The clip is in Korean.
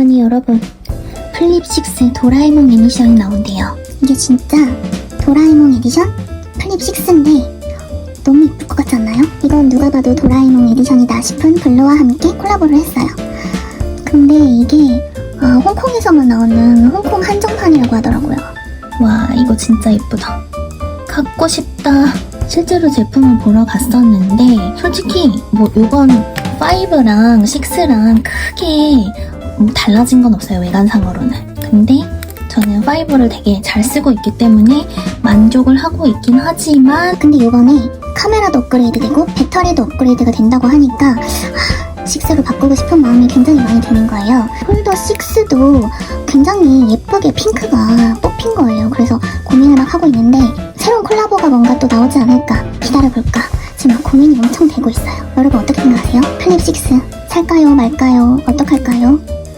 아니 여러분 플립6 도라에몽 에디션이 나온대요 이게 진짜 도라에몽 에디션? 플립 6인데 너무 이쁠 것 같지 않나요? 이건 누가 봐도 도라에몽 에디션이다 싶은 블루와 함께 콜라보를 했어요. 근데 이게 아, 홍콩에서만 나오는 홍콩 한정판이라고 하더라고요. 와 이거 진짜 예쁘다 갖고 싶다 실제로 제품을 보러 갔었는데 솔직히 뭐 이건 5랑 6랑 크게 뭐 달라진 건 없어요 외관상으로는 근데 저는 5를 되게 잘 쓰고 있기 때문에 만족을 하고 있긴 하지만 근데 요번에 카메라도 업그레이드 되고 배터리도 업그레이드가 된다고 하니까 하, 6로 바꾸고 싶은 마음이 굉장히 많이 드는 거예요. 폴더 6도 굉장히 예쁘게 핑크가 뽑힌 거예요. 그래서 고민을 막 하고 있는데 새로운 콜라보가 뭔가 또 나오지 않을까 기다려볼까 지금 막 고민이 엄청 되고 있어요. 여러분 어떻게 생각하세요? 플립 6 살까요 말까요 어떡할까요?